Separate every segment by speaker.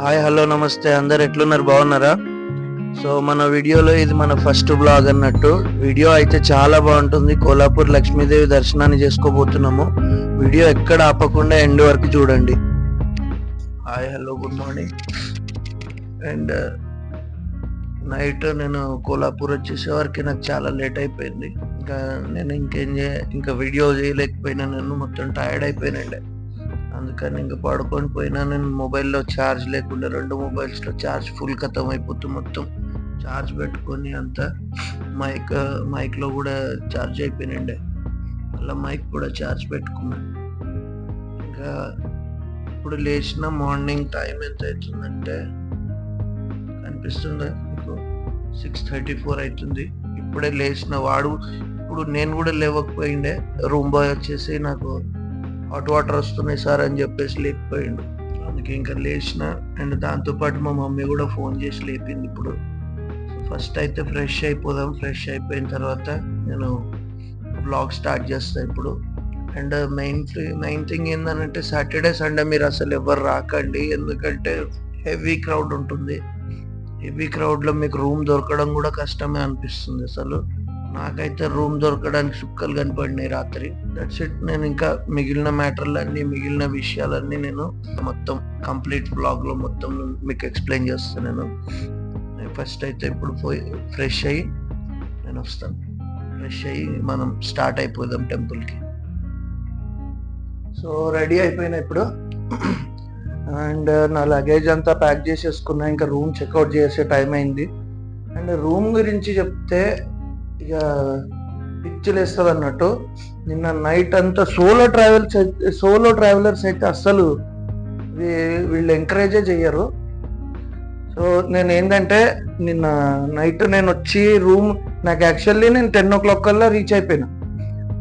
Speaker 1: Hi hello నమస్తే. అందరు ఎట్లున్నారు? బాగున్నారా? సో మన వీడియోలో ఇది మన ఫస్ట్ బ్లాగ్ అన్నట్టు. వీడియో అయితే చాలా బాగుంటుంది. కోలాపూర్ లక్ష్మీదేవి దర్శనాన్ని చేసుకోబోతున్నాము. వీడియో ఎక్కడ ఆపకుండా ఎండ్ వరకు చూడండి. Hi hello good morning. And night నేను కోలాపూర్ వచ్చేసే వరకు నాకు చాలా లేట్ అయిపోయింది. ఇంకా నేను ఇంకేం చే ఇంకా వీడియో చేయలేకపోయినా నేను మొత్తం టైర్డ్ అయిపోయినండి అందుకని ఇంకా పడుకొని పోయినా నేను మొబైల్లో ఛార్జ్ లేకుండా రెండు మొబైల్స్లో ఛార్జ్ ఫుల్ ఖతం అయిపోతుంది మొత్తం ఛార్జ్ పెట్టుకొని అంతా మైక్ మైక్లో కూడా ఛార్జ్ అయిపోయినండే. అలా మైక్ కూడా ఛార్జ్ పెట్టుకున్నాను ఇంకా ఇప్పుడు లేచిన మార్నింగ్ టైం ఎంత అవుతుందంటే కనిపిస్తుందా మీకు? సిక్స్ థర్టీ ఫోర్ అవుతుంది. ఇప్పుడే లేచిన వాడు ఇప్పుడు నేను కూడా లేవకపోయిండే రూమ్ బాయ్ వచ్చేసి నాకు హాట్ వాటర్ వస్తున్నాయి సార్ అని చెప్పేసి లేకపోయిండు అందుకే ఇంకా లేచిన అండ్ దాంతోపాటు మా మమ్మీ కూడా ఫోన్ చేసి లేపింది ఇప్పుడు. ఫస్ట్ అయితే ఫ్రెష్ అయిపోదాం ఫ్రెష్ అయిపోయిన తర్వాత నేను బ్లాగ్ స్టార్ట్ చేస్తాను ఇప్పుడు. అండ్ మెయిన్ మెయిన్ థింగ్ ఏంటంటే సాటర్డే సండే మీరు అసలు ఎవరు రాకండి. ఎందుకంటే హెవీ క్రౌడ్ ఉంటుంది. హెవీ క్రౌడ్లో మీకు రూమ్ దొరకడం కూడా కష్టమే అనిపిస్తుంది అసలు. నాకైతే రూమ్ దొరకడానికి సుక్కలు కనపడినాయి రాత్రి. దట్స్ ఇట్ నేను ఇంకా మిగిలిన మ్యాటర్లన్నీ మిగిలిన విషయాలన్నీ నేను మొత్తం కంప్లీట్ బ్లాగ్లో మొత్తం మీకు ఎక్స్ప్లెయిన్ చేస్తాను నేను ఫస్ట్ అయితే ఇప్పుడు పోయి ఫ్రెష్ అయ్యి నేను వస్తాను. ఫ్రెష్ అయ్యి మనం స్టార్ట్ అయిపోదాం టెంపుల్కి. సో రెడీ అయిపోయినా ఇప్పుడు. అండ్ నా లగేజ్ అంతా ప్యాక్ చేసేసుకున్నా ఇంకా రూమ్ చెక్అవుట్ చేసే టైం అయింది. అండ్ రూమ్ గురించి చెప్తే ఇక పిచ్చిలేస్తుంది అన్నట్టు నిన్న నైట్ అంతా సోలో ట్రావెల్స్ సోలో ట్రావెలర్స్ అయితే అస్సలు వీ- వీళ్ళు ఎంకరేజే చెయ్యరు. సో నేను ఏంటంటే నిన్న నైట్ నేను వచ్చి రూమ్ నాకు యాక్చువల్లీ నేను టెన్ ఓ క్లాక్ కల్లా రీచ్ అయిపోయినా.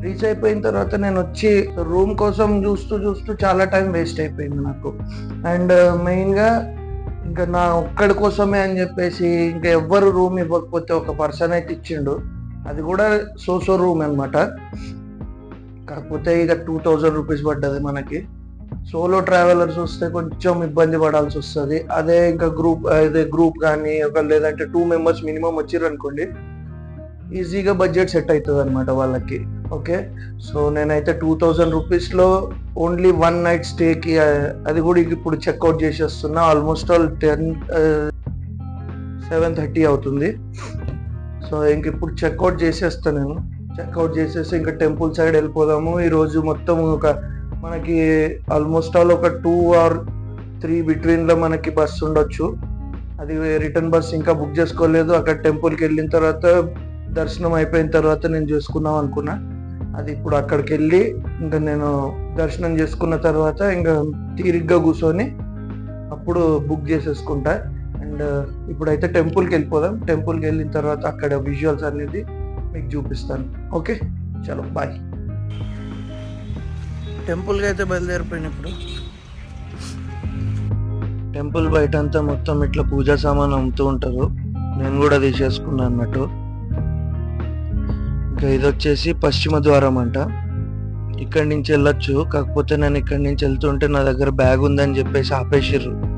Speaker 1: రీచ్ అయిపోయిన తర్వాత నేను వచ్చి రూమ్ కోసం చూస్తూ చూస్తూ చాలా టైం వేస్ట్ అయిపోయింది నాకు. అండ్ మెయిన్గా ఇంకా నా ఒక్కడి కోసమే అని చెప్పేసి ఇంకా ఎవ్వరు రూమ్ ఇవ్వకపోతే ఒక పర్సన్ అయితే ఇచ్చిండు. అది కూడా సోసో రూమ్ అన్నమాట. కాకపోతే ఇక టూ థౌజండ్ రూపీస్ పడ్డది మనకి. సోలో ట్రావెలర్స్ వస్తే కొంచెం ఇబ్బంది పడాల్సి వస్తుంది. అదే ఇంకా గ్రూప్ అదే గ్రూప్ కానీ ఒక లేదంటే టూ మెంబర్స్ మినిమం వచ్చారు అనుకోండి ఈజీగా బడ్జెట్ సెట్ అవుతుంది అనమాట వాళ్ళకి. ఓకే సో నేనైతే టూ థౌజండ్ రూపీస్లో ఓన్లీ వన్ నైట్ స్టేకి అది కూడా ఇప్పుడు checkout చేసేస్తున్నా. Almost all ten seven thirty అవుతుంది. సో ఇంక ఇప్పుడు చెక్అవుట్ చేసేస్తాను నేను. చెక్అవుట్ చేసేసి ఇంకా టెంపుల్ సైడ్ వెళ్ళిపోదాము. ఈరోజు మొత్తం ఒక మనకి ఆల్మోస్ట్ ఆల్ ఒక టూ ఆర్ త్రీ బిట్వీన్లో మనకి బస్ ఉండొచ్చు. అది రిటర్న్ బస్ ఇంకా బుక్ చేసుకోలేదు. అక్కడ టెంపుల్కి వెళ్ళిన తర్వాత దర్శనం అయిపోయిన తర్వాత నేను చేసుకుందాం అనుకున్నా. అది ఇప్పుడు అక్కడికి వెళ్ళి ఇంకా నేను దర్శనం చేసుకున్న తర్వాత ఇంకా తీరిగ్గా కూర్చొని అప్పుడు బుక్ చేసేసుకుంటా. అండ్ ఇప్పుడైతే టెంపుల్కి వెళ్ళిపోదాం. టెంపుల్కి వెళ్ళిన తర్వాత అక్కడ విజువల్స్ అనేది మీకు చూపిస్తాను. ఓకే? చలో బాయ్. టెంపుల్కి అయితే బయలుదేరిపోయిన ఇప్పుడు. టెంపుల్ బయట అంతా మొత్తం ఇట్లా పూజా సామాన్ అమ్ముతూ ఉంటారు. నేను కూడా తీసేసుకున్నాను అన్నట్టు. ఇంకా ఇది వచ్చేసి పశ్చిమ ద్వారం అంట. ఇక్కడి నుంచి వెళ్ళొచ్చు. కాకపోతే నేను ఇక్కడి నుంచి వెళ్తుంటే నా దగ్గర బ్యాగ్ ఉందని చెప్పేసి ఆపేసిర్రు.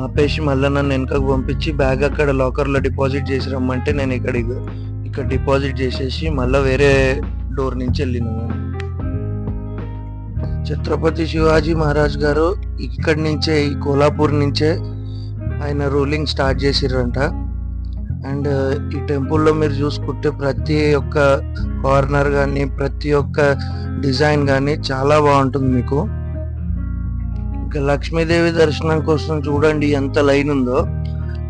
Speaker 1: ఆపేసి మళ్ళీ నన్ను వెనకకు పంపించి బ్యాగ్ అక్కడ లాకర్లో డిపాజిట్ చేసి రమ్మంటే నేను ఇక్కడ ఇక్కడ డిపాజిట్ చేసేసి మళ్ళీ వేరే డోర్ నుంచి వెళ్ళినాను ఛత్రపతి శివాజీ మహారాజ్ గారు ఇక్కడి నుంచే ఈ కోలాపూర్ నుంచే ఆయన రూలింగ్ స్టార్ట్ చేసిర్రంట. అండ్ ఈ టెంపుల్లో మీరు చూసుకుంటే ప్రతి ఒక్క కార్నర్ కానీ ప్రతి ఒక్క డిజైన్ కానీ చాలా బాగుంటుంది మీకు. లక్ష్మీదేవి దర్శనం కోసం చూడండి ఎంత లైన్ ఉందో.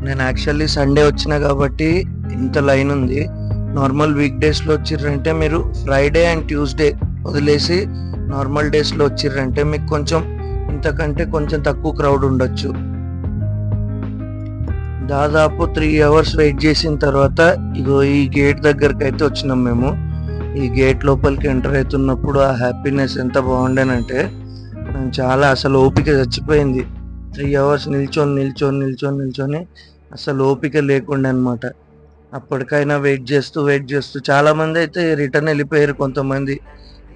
Speaker 1: నేను యాక్చువల్లీ సండే వచ్చిన కాబట్టి ఇంత లైన్ ఉంది. నార్మల్ వీక్ డేస్లో వచ్చిర్రంటే మీరు ఫ్రైడే అండ్ ట్యూస్డే వదిలేసి నార్మల్ డేస్లో వచ్చిర్రంటే మీకు కొంచెం ఇంతకంటే కొంచెం తక్కువ క్రౌడ్ ఉండొచ్చు. దాదాపు త్రీ అవర్స్ వెయిట్ చేసిన తర్వాత ఇగో ఈ గేట్ దగ్గరికి అయితే వచ్చినాం మేము. ఈ గేట్ లోపలికి ఎంటర్ అవుతున్నప్పుడు ఆ హ్యాపీనెస్ ఎంత బాగుండేనంటే చాలా అసలు ఓపిక చచ్చిపోయింది. త్రీ అవర్స్ నిల్చొని నిల్చొని నిల్చొని నిల్చొని అసలు ఓపిక లేకుండే అనమాట అప్పటికైనా వెయిట్ చేస్తూ వెయిట్ చేస్తూ చాలామంది అయితే రిటర్న్ వెళ్ళిపోయారు కొంతమంది.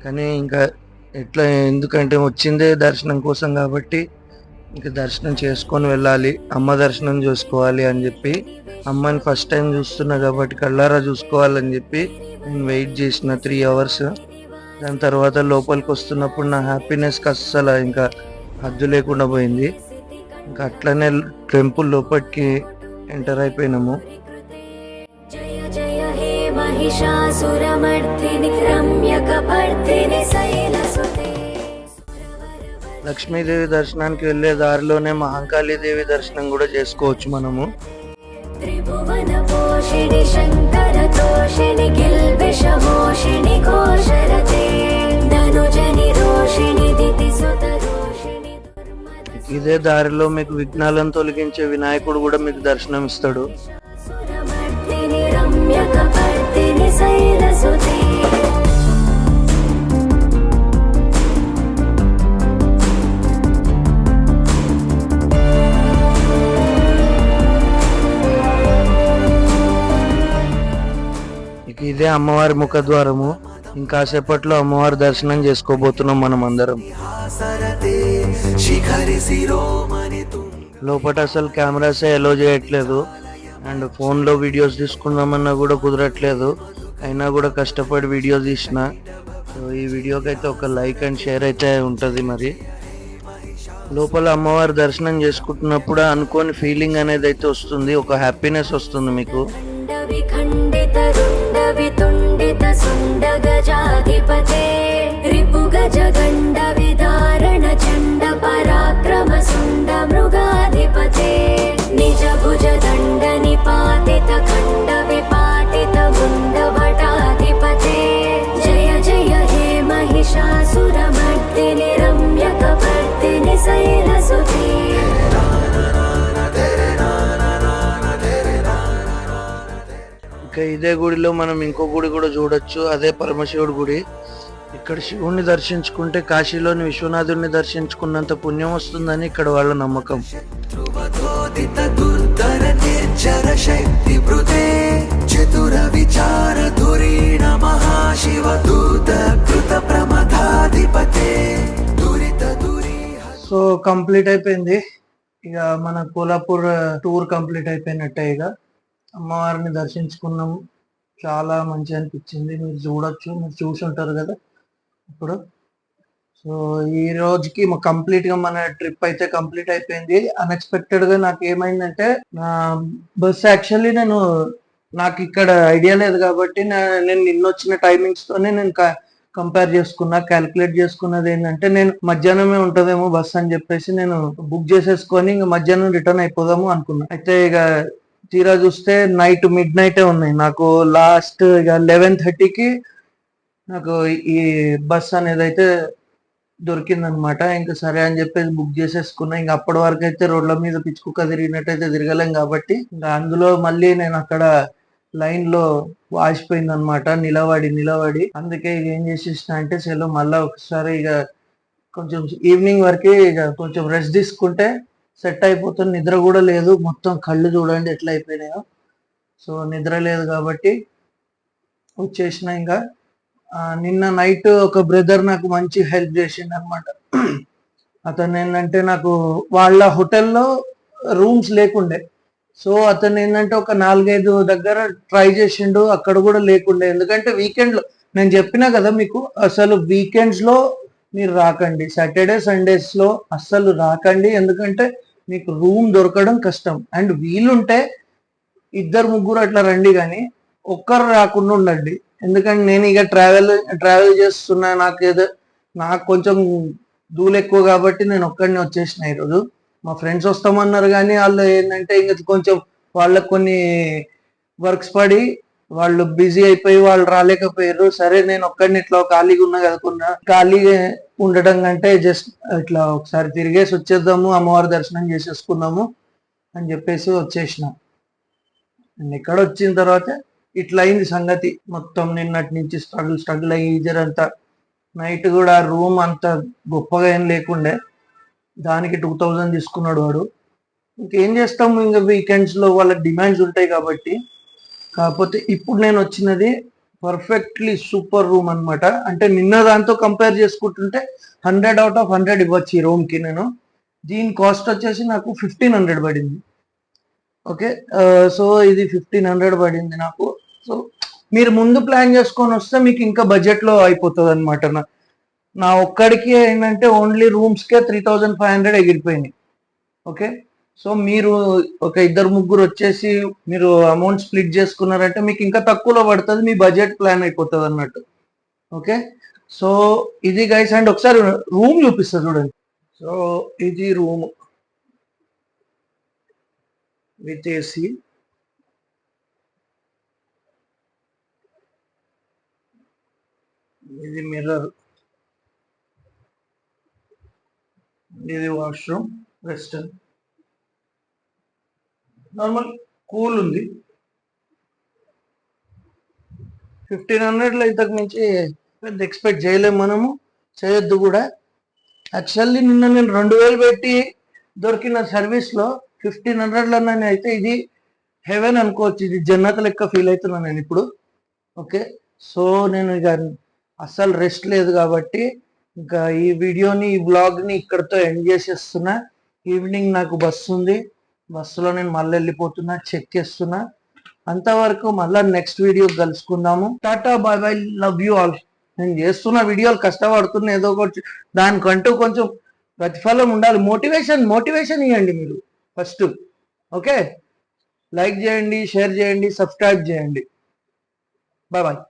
Speaker 1: కానీ ఇంకా ఎట్లా ఎందుకంటే వచ్చిందే దర్శనం కోసం కాబట్టి ఇంక దర్శనం చేసుకొని వెళ్ళాలి. అమ్మ దర్శనం చూసుకోవాలి అని చెప్పి అమ్మని ఫస్ట్ టైం చూస్తున్నా కాబట్టి కళ్ళారా చూసుకోవాలని చెప్పి నేను వెయిట్ చేసిన త్రీ అవర్స్. దాని తర్వాత లోపలికి వస్తున్నప్పుడు నా హ్యాపీనెస్కి అస్సలు ఇంకా హద్దు లేకుండా పోయింది. ఇంకా అట్లనే టెంపుల్ లోపలికి ఎంటర్ అయిపోయినాము. లక్ష్మీదేవి దర్శనానికి వెళ్ళే దారిలోనే మహంకాళీదేవి దర్శనం కూడా చేసుకోవచ్చు మనము.
Speaker 2: త్రిభువన పోషిణి శంకర తోషిణి ధనుజని రోషిణి దితి సుత
Speaker 1: ఇదే దారిలో మీకు విఘ్నాలను తొలగించే వినాయకుడు కూడా మీకు దర్శనం ఇస్తాడు
Speaker 2: రమ్యక
Speaker 1: పర్తిని ఇదే అమ్మవారి ముఖద్వారము. ఇంకా సేపట్లో అమ్మవారి దర్శనం చేసుకోబోతున్నాం మనం అందరం. లోపల అసలు కెమెరాసే ఎలో చేయట్లేదు. అండ్ ఫోన్లో వీడియోస్ తీసుకుందామన్నా కూడా కుదరట్లేదు. అయినా కూడా కష్టపడి వీడియో తీసిన. సో ఈ వీడియోకి అయితే ఒక లైక్ అండ్ షేర్ అయితే ఉంటుంది మరి. లోపల అమ్మవారి దర్శనం చేసుకుంటున్నప్పుడు అనుకోని ఫీలింగ్ అనేది అయితే వస్తుంది. ఒక హ్యాపీనెస్ వస్తుంది మీకు.
Speaker 2: జగండ విదారణ చండ పరాక్రమ సుండ మృగాధిపతే. నిజ భుజ దండ నిపాతిత ఖండ విపాటిత గుండ భటాధిపతే. జయ జయ హే మహిషాసుర మర్దిని రమ్య కపర్దిని శైల సుతే
Speaker 1: ఇంకా ఇదే గుడిలో మనం ఇంకో గుడి కూడా చూడొచ్చు. అదే పరమశివుడి గుడి. ఇక్కడ శివుణ్ణి దర్శించుకుంటే కాశీలోని విశ్వనాథుడిని దర్శించుకున్నంత పుణ్యం వస్తుందని ఇక్కడ వాళ్ళ నమ్మకం.
Speaker 3: చతుర విచార
Speaker 1: సో కంప్లీట్ అయిపోయింది. ఇక మన కోలాపూర్ టూర్ కంప్లీట్ అయిపోయినట్టే ఇక. అమ్మవారిని దర్శించుకున్నాం. చాలా మంచి అనిపించింది. మీరు చూడొచ్చు. మీరు చూసి ఉంటారు కదా. ఇప్పుడు. సో ఈ రోజుకి కంప్లీట్గా మన ట్రిప్ అయితే కంప్లీట్ అయిపోయింది. అన్ఎక్స్పెక్టెడ్గా నాకు ఏమైందంటే నా బస్ యాక్చువల్లీ నేను నాకు ఇక్కడ ఐడియా లేదు కాబట్టి నా- నేను నిన్న వచ్చిన టైమింగ్స్ తోనే నేను కంపేర్ చేసుకున్నా క్యాలిక్యులేట్ చేసుకున్నది ఏంటంటే నేను మధ్యాహ్నమే ఉంటదేమో బస్ అని చెప్పేసి నేను బుక్ చేసేసుకొని ఇంకా మధ్యాహ్నం రిటర్న్ అయిపోదాము అనుకున్నా. అయితే ఇక తీరా చూస్తే నైట్ మిడ్ నైటే ఉన్నాయి. నాకు లాస్ట్ ఇక లెవెన్ థర్టీకి నాకు ఈ బస్ అనేది అయితే దొరికిందనమాట ఇంకా సరే అని చెప్పేసి బుక్ చేసేసుకున్నా. ఇంకా అప్పటి వరకు అయితే రోడ్ల మీద పిచ్చుకుక్క తిరిగినట్టయితే తిరగలేం కాబట్టి ఇంకా అందులో మళ్ళీ నేను అక్కడ లైన్లో వాసిపోయింది అనమాట నిలబడి నిలబడి. అందుకే ఇక ఏం చేసేసిన అంటే సెలవు మళ్ళీ ఒకసారి ఇక కొంచెం ఈవినింగ్ వరకు ఇక కొంచెం రెస్ట్ తీసుకుంటే సెట్ అయిపోతుంది. నిద్ర కూడా లేదు. మొత్తం కళ్ళు చూడండి ఎట్లా అయిపోయినాయో. సో నిద్ర లేదు కాబట్టి వచ్చేసిన ఇంకా నిన్న నైట్ ఒక బ్రదర్ నాకు మంచి హెల్ప్ చేసిండు అనమాట అతను ఏంటంటే నాకు వాళ్ళ హోటల్లో రూమ్స్ లేకుండే. సో అతను ఏంటంటే ఒక నాలుగైదు దగ్గర ట్రై చేసిండు అక్కడ కూడా లేకుండే. ఎందుకంటే వీకెండ్లో నేను చెప్పినా కదా మీకు అసలు వీకెండ్స్లో మీరు రాకండి. సాటర్డే సండేస్లో అస్సలు రాకండి. ఎందుకంటే మీకు రూమ్ దొరకడం కష్టం. అండ్ వీలుంటే ఇద్దరు ముగ్గురు అట్లా రండి కానీ ఒక్కరు రాకుండా ఉండండి. ఎందుకంటే నేను ఇక ట్రావెల్ ట్రావెల్ చేస్తున్నా నాకు ఏదో నాకు కొంచెం దూలు ఎక్కువ కాబట్టి నేను ఒక్కడిని వచ్చేసిన ఈరోజు. మా ఫ్రెండ్స్ వస్తామన్నారు కానీ వాళ్ళు ఏంటంటే ఇంక కొంచెం వాళ్ళకు కొన్ని వర్క్స్ పడి వాళ్ళు బిజీ అయిపోయి వాళ్ళు రాలేకపోయారు. సరే నేను ఒక్కడిని ఇట్లా ఖాళీగా ఉన్నా కదకున్నా ఖాళీగా ఉండడం కంటే జస్ట్ ఇట్లా ఒకసారి తిరిగేసి వచ్చేద్దాము అమ్మవారి దర్శనం చేసేసుకుందాము అని చెప్పేసి వచ్చేసిన. ఇక్కడ వచ్చిన తర్వాత ఇట్లా అయింది సంగతి. మొత్తం నిన్నటి నుంచి స్ట్రగుల్ స్ట్రగుల్ అయ్యి ఈజర్ అంతా నైట్ కూడా రూమ్ అంత గొప్పగా ఏం లేకుండే. దానికి టూ థౌజండ్ తీసుకున్నాడు వాడు. ఇంకేం చేస్తాము ఇంకా వీకెండ్స్లో వాళ్ళ డిమాండ్స్ ఉంటాయి కాబట్టి. కాకపోతే ఇప్పుడు నేను వచ్చినది పర్ఫెక్ట్లీ సూపర్ రూమ్ అనమాట అంటే నిన్న దాంతో కంపేర్ చేసుకుంటుంటే హండ్రెడ్ అవుట్ ఆఫ్ హండ్రెడ్ ఇవ్వచ్చు ఈ రూమ్కి నేను. దీని కాస్ట్ వచ్చేసి నాకు ఫిఫ్టీన్ హండ్రెడ్ పడింది. ఓకే? సో ఇది ఫిఫ్టీన్ హండ్రెడ్ పడింది నాకు. సో మీరు ముందు ప్లాన్ చేసుకొని వస్తే మీకు ఇంకా బడ్జెట్లో అయిపోతుంది అనమాట నా ఒక్కడికి ఏంటంటే ఓన్లీ రూమ్స్కే త్రీ థౌజండ్ ఫైవ్ హండ్రెడ్ ఎగిరిపోయింది ఓకే? సో మీరు ఒక ఇద్దరు ముగ్గురు వచ్చేసి మీరు అమౌంట్ స్ప్లిట్ చేసుకున్నారంటే మీకు ఇంకా తక్కువలో పడుతుంది మీ బడ్జెట్ ప్లాన్ అయిపోతుంది అన్నట్టు ఓకే? సో ఇది గైస్ అండ్ ఒకసారి రూమ్ చూపిస్తారు చూడండి. సో ఇది రూమ్. With AC. ఇది మిర్రర్ ఇది వాష్రూమ్ వెస్టర్న్ నార్మల్ కూల్ ఉంది. ఫిఫ్టీన్ హండ్రెడ్లో ఇంతకు మించి పెద్ద ఎక్స్పెక్ట్ చేయలేము మనము. చేయొద్దు కూడా. యాక్చువల్లీ నిన్న నేను రెండు వేలు పెట్టి దొరికిన సర్వీస్లో ఫిఫ్టీన్ హండ్రెడ్లో నేను అయితే ఇది హెవెన్ అనుకోవచ్చు. ఇది జన్నత లెక్క ఫీల్ అవుతున్నాను నేను ఇప్పుడు. ఓకే సో నేను ఇక అస్సలు రెస్ట్ లేదు కాబట్టి ఇంకా ఈ వీడియోని ఈ బ్లాగ్ని ఇక్కడితో ఎండ్ చేసేస్తున్నా. ఈవినింగ్ నాకు బస్సు ఉంది. బస్సులో నేను మళ్ళీ వెళ్ళిపోతున్నా చెక్ చేస్తున్నా. అంతవరకు మళ్ళీ next video కలుసుకుందాము. Tata bye bye love you all. నేను చేస్తున్న వీడియోలు కష్టపడుతున్నా ఏదో ఒకటి దానికంటూ కొంచెం ప్రతిఫలం ఉండాలి. మోటివేషన్ మోటివేషన్ ఇవ్వండి మీరు ఫస్ట్. ఓకే? లైక్ చేయండి షేర్ చేయండి సబ్స్క్రైబ్ చేయండి. Bye bye.